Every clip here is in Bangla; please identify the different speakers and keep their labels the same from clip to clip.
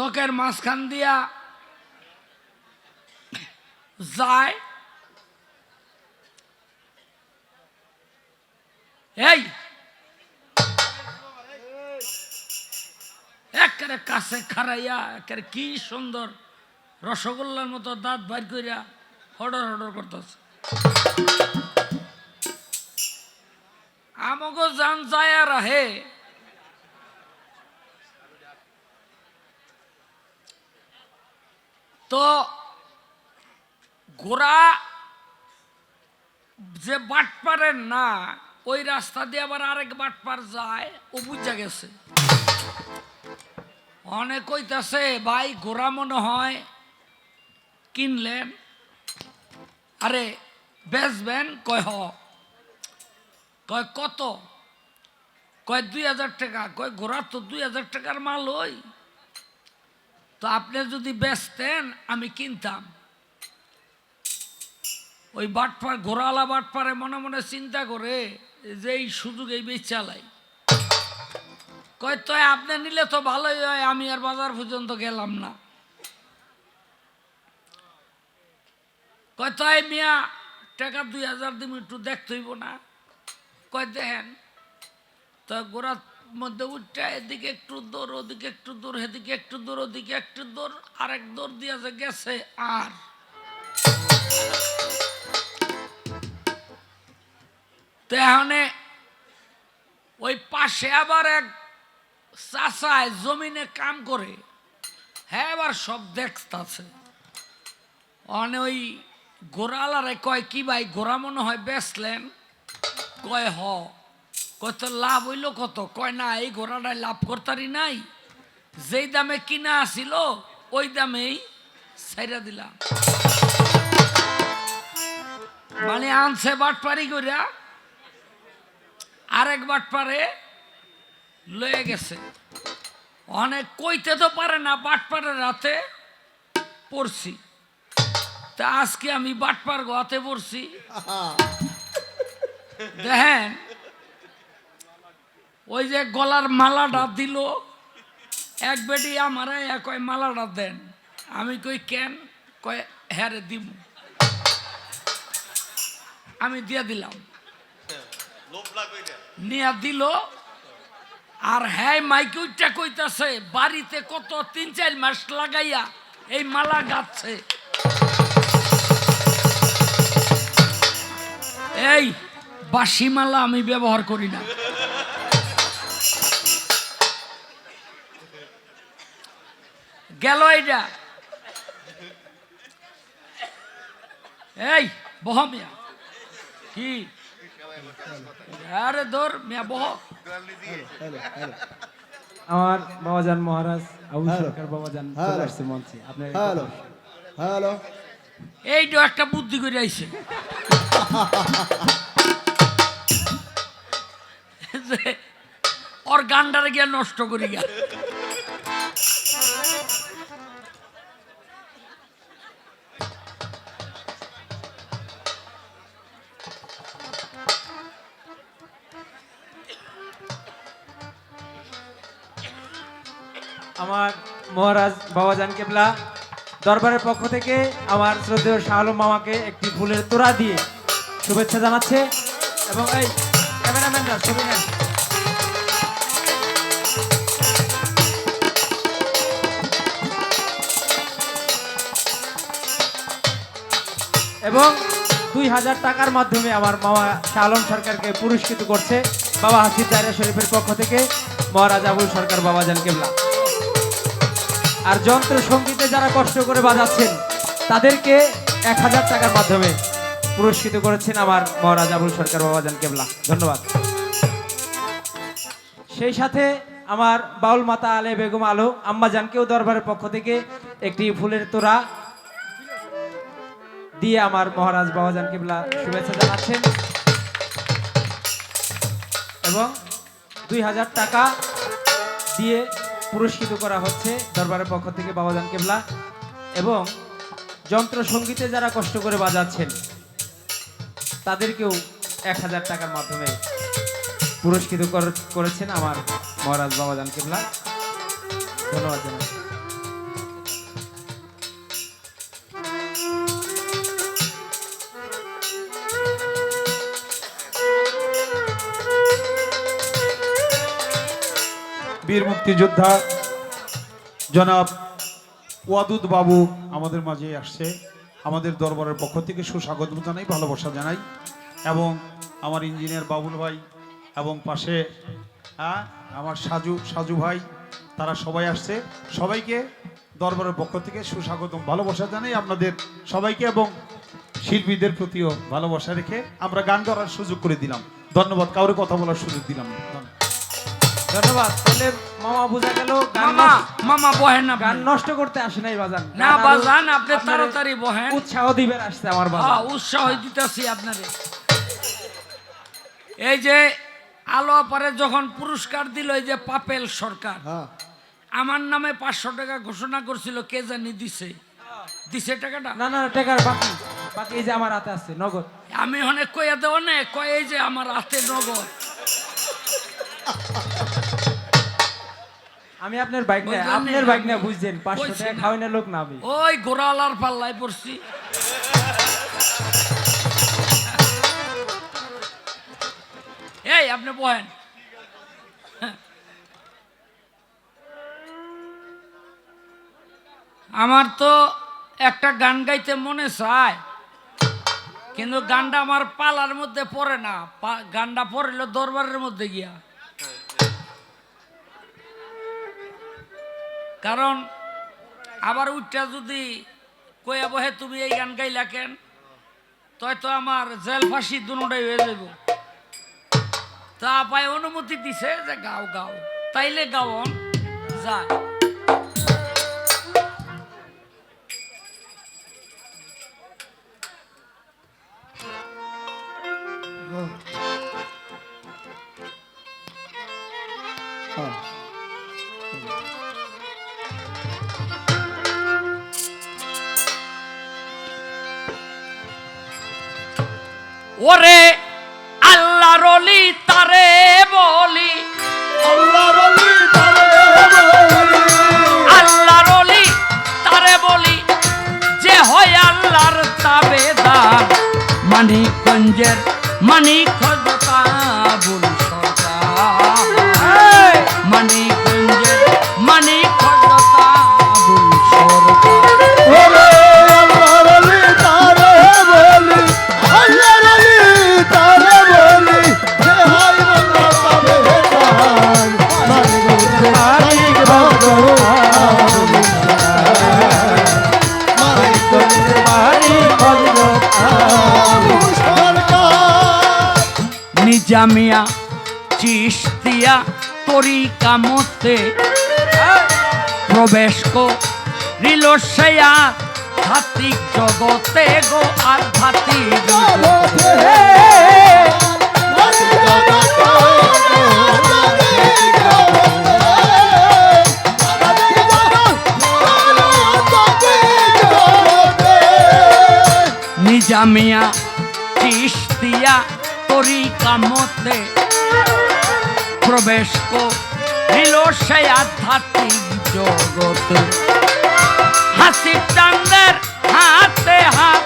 Speaker 1: চকের মাঝখান দিয়া যায়। এই! একেবারে কাছে খারাইয়া একেবারে কি সুন্দর রসগোল্লার মতো দাঁত বাইর করিয়া হডর হডর করতেছে। আমাকে জান যায় রাহে তো ঘোড়া যে বাট বাটপারের না, ওই রাস্তা দিয়ে আবার আরেক বাটপার যায়, ও বুঝা গেছে। অনেক কইতাছে, ভাই, ঘোড়া মনে হয় কিনলেন। আরে, বেচবেন? কয়, হ। কয়, কত? কয়, দুই হাজার টাকা। কয় ঘোড়ার তো দুই হাজার টাকার মাল ওই। তো আপনি যদি বেচতেন, আমি কিনতাম। ওই বাটপার ঘোড়ালা বাটপারে মনে মনে চিন্তা করে যে এই সুযোগ এই বেচ চালাই। কয় তো আপনি নিলে তো ভালোই হয়, আমি আর বাজার পর্যন্ত গেলাম না। কয় তো মিয়া, টাকা দুই হাজার দিন একটু দেখতে হইব না। কয়, দেখেন তো গোড়ার মধ্যে উঠটা এদিকে একটু দৌড়, ওদিকে একটু দূর এদিকে একটু দৌড়, ওদিকে একটু দৌড়, আরেক দৌড় দিয়ে গেছে আর। তো এখানে ওই পাশে আবার এক চাষায় জমিনে কাম করে। হ্যাঁ এবার সব দেখতাছে। অনে ওই গোড়াল গোড়ালারে কয়, কি ভাই, গোড়া মনে হয় বেচলেন? কয়, হ। কয় তো লাভ হইল কত? কয় না এই ঘোড়াটায় লাভ করতারি নাই। যেই দামে কিনা আসিল ওই দামেই ছাইরা দিলাম। মানে আনছে বাট বাটপারি কইরা আরেক বাটপারে লয়ে গেছে। অনেক কইতে তো পারে না বাটপারে রাতে পড়ছি। তা আজকে আমি বাটপার গোয়াতে পড়ছি। দেখেন ওই যে গলার মালাটা দিল। এক বেটি আমারে কয়, মালাটা দেন। আমি কই, কেন? কয় হ্যারে দিব আমি দিয়ে দিলাম। নিয়া দিল। আর হ্যাঁ মাইকে উঠটা কইতাছে, বাড়িতে কত তিন, চার মাস লাগাইয়া এই মালা গাচ্ছে এই বাসি মালা আমি ব্যবহার করি না। গেল এইটা। এই বহ মিয়া। কি? আরে ধর মিয়া বহ।
Speaker 2: আমার বাবাজান মহারাজ আবু। সরকার বাবাজান। চলে আসছে মঞ্চে। আপনার
Speaker 3: হ্যালো। হ্যালো।
Speaker 1: এইটা একটা বুদ্ধি করে আইছে। ওর গান্ডারে গিয়া নষ্ট করি গা।
Speaker 2: আমার মহারাজ বাবাজান কেবলা দরবারের পক্ষ থেকে আমার শ্রদ্ধেয় শাহ মামাকে একটি ফুলের তোড়া দিয়ে শুভেচ্ছা জানাচ্ছে এবং এই ক্যামেরাম্যানরা, ছবি নেন। এবং দুই হাজার টাকার মাধ্যমে আমার মামা শাহ সরকারকে পুরস্কৃত করছে বাবা হাসিব দায়রা শরীফের পক্ষ থেকে মহারাজ আবুল সরকার বাবাজান কেবলা। আর যন্ত্র সঙ্গীতে যারা কষ্ট করে বাজাচ্ছেন, তাদেরকে এক হাজার টাকার মাধ্যমে পুরস্কৃত করেছেন আমার মহারাজ আবুল সরকার বাবাজান কেবলা। ধন্যবাদ। সেই সাথে আমার বাউল মাতা আলে বেগম আলো আম্মাজানকেও দরবারের পক্ষ থেকে একটি ফুলের তোড়া দিয়ে আমার মহারাজ বাবাজান কেবলা শুভেচ্ছা জানাচ্ছেন। এবং দুই হাজার টাকা দিয়ে পুরস্কৃত করা হচ্ছে দরবারের পক্ষ থেকে বাবাজান কেবলা এবং যন্ত্র সঙ্গীতে যারা কষ্ট করে বাজাচ্ছেন, তাদেরকেও এক হাজার টাকার মাধ্যমে পুরস্কৃত কর- করেছেন আমার মহারাজ বাবাজান কেবলা। ধন্যবাদ জানাই
Speaker 4: বীর মুক্তিযোদ্ধা জনাব ওয়াদুদ বাবু আমাদের মাঝে আসছে। আমাদের দরবারের পক্ষ থেকে সুস্বাগত জানাই, ভালোবাসা জানাই। এবং আমার ইঞ্জিনিয়ার বাবুল ভাই এবং পাশে হ্যাঁ আমার সাজু সাজু ভাই, তারা সবাই আসছে। সবাইকে দরবারের পক্ষ থেকে সুস্বাগতম, ভালোবাসা জানাই আপনাদের সবাইকে এবং শিল্পীদের প্রতিও ভালোবাসা রেখে আমরা গান করার সুযোগ করে দিলাম। ধন্যবাদ, কাউরে কথা বলার সুযোগ দিলাম ধন্যবাদ।
Speaker 2: ধন্যবাদ। তাহলে মামা বোঝা গেল
Speaker 1: মামা মামা বহেন আপনি।
Speaker 2: গান নষ্ট করতে আসে নাই বাজান।
Speaker 1: না বাজান আপনি তাড়াতাড়ি বহেন।
Speaker 2: উৎসাহ দিবেন আসছে আমার বাজান।
Speaker 1: হ্যাঁ উৎসাহ দিতেছি আপনারে। এই যে আলো আপারে যখন পুরস্কার দিল এই যে পাপেল সরকার
Speaker 3: হ্যাঁ।
Speaker 1: আমার নামে পাঁচশো টাকা ঘোষণা করছিল কে জানি দিছে। দিছে টাকাটা?
Speaker 2: না না না, টাকার বাকি। বাকি এই যে আমার হাতে আছে নগদ।
Speaker 1: আমি অনেক কইয়া দেব না কয় এই যে আমার হাতে নগদ।
Speaker 2: আমি আপনার বাইক না আপনার বাইক না বুঝছেন পাঁচশো টাকা। খাওয়াই না লোক না আমি।
Speaker 1: ওই গোড়ালার পাল্লায় পড়ছি। এই আপনি বহেন। আমার তো একটা গান গাইতে মনে চায় কিন্তু গানটা আমার পালার মধ্যে পড়ে না। গানটা পড়িল দরবারের মধ্যে গিয়া। কারণ আবার উঠটা যদি কইয়া বহে, তুমি এই গান গাইলা কেন? তয় তো আমার জেল ফাঁসি দুটাই হয়ে যাব তা পায় অনুমতি দিছে যে গাও গাও। তাইলে গাওন যায়। মানিক চিস্তিয়া তরিকা মতে প্রবেশ করিল সে আধ্যাত্মিক জগতে গো আধ্যাত্মিক। নিজামিয়া চিস্তিয়া তরিকা মতে প্রবেশ করিল সে আধ্যাত্মিক জগতে। হাসির চান্দের হাতে হাত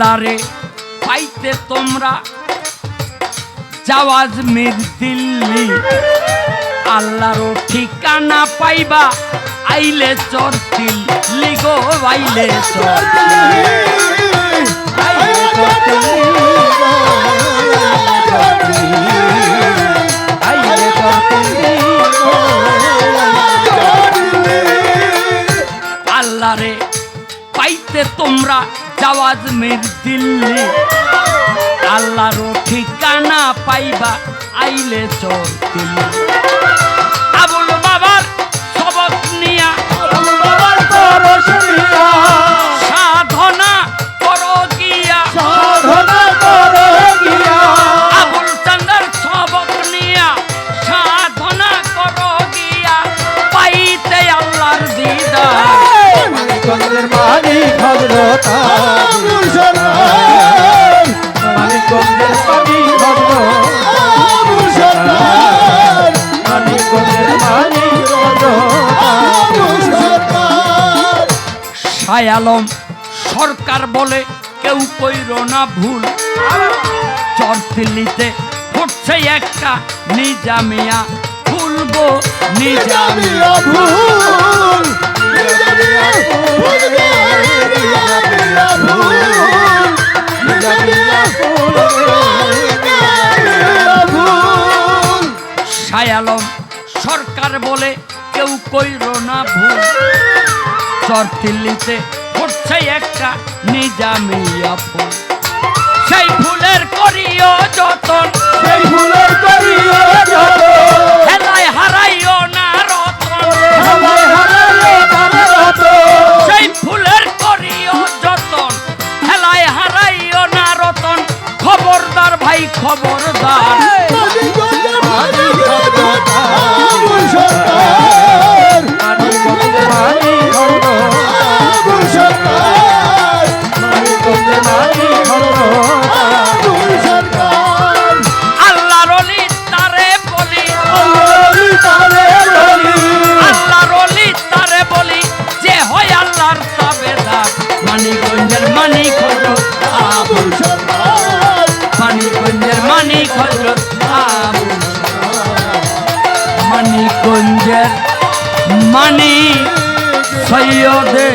Speaker 1: আল্লাহরে পাইতে তোমরা জাওয়াজ মির দিল্লি। আল্লাহর ঠিকানা পাইবা, আইলে চর দিল্লি গো, আইলে চর আল্লাহরে জাওয়াজ মির দিল্লি। আল্লাহর ঠিকানা পাইবা আইলে চল দিল্লি। আলম সরকার বলে কেউ কইর না ভুল। চরফিলিতে ফুটছে একটা নিজামিয়া ফুলবো নিজামিয়া
Speaker 3: ভুল
Speaker 1: সায়ালম বলে কেউ কইর না ভুল। চরতিল্লিতে ফুটছে একটা নিজামিয়া ফুল। সেই ফুলের করিও যতন।
Speaker 3: সেই ফুলের করিও যত
Speaker 1: হেলায় হারাইও না রতন।
Speaker 3: সবাই হারালে তারে রত
Speaker 1: সেই ফুলের করিও যতন। হেলায় হারাইও না রতন। খবরদার ভাই খবরদার। সৈয়দে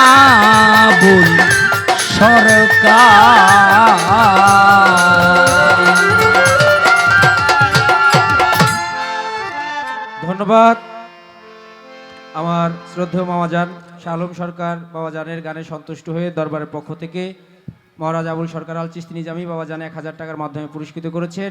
Speaker 1: আবুল সরকার।
Speaker 2: ধন্যবাদ আমার শ্রদ্ধেয় মামাজান শালম সরকার বাবাজানের গানে সন্তুষ্ট হয়ে দরবারের পক্ষ থেকে মহারাজ আবুল সরকার আল চিস্তি নিজামী বাবাজান এক হাজার টাকার মাধ্যমে পুরস্কৃত করেছেন।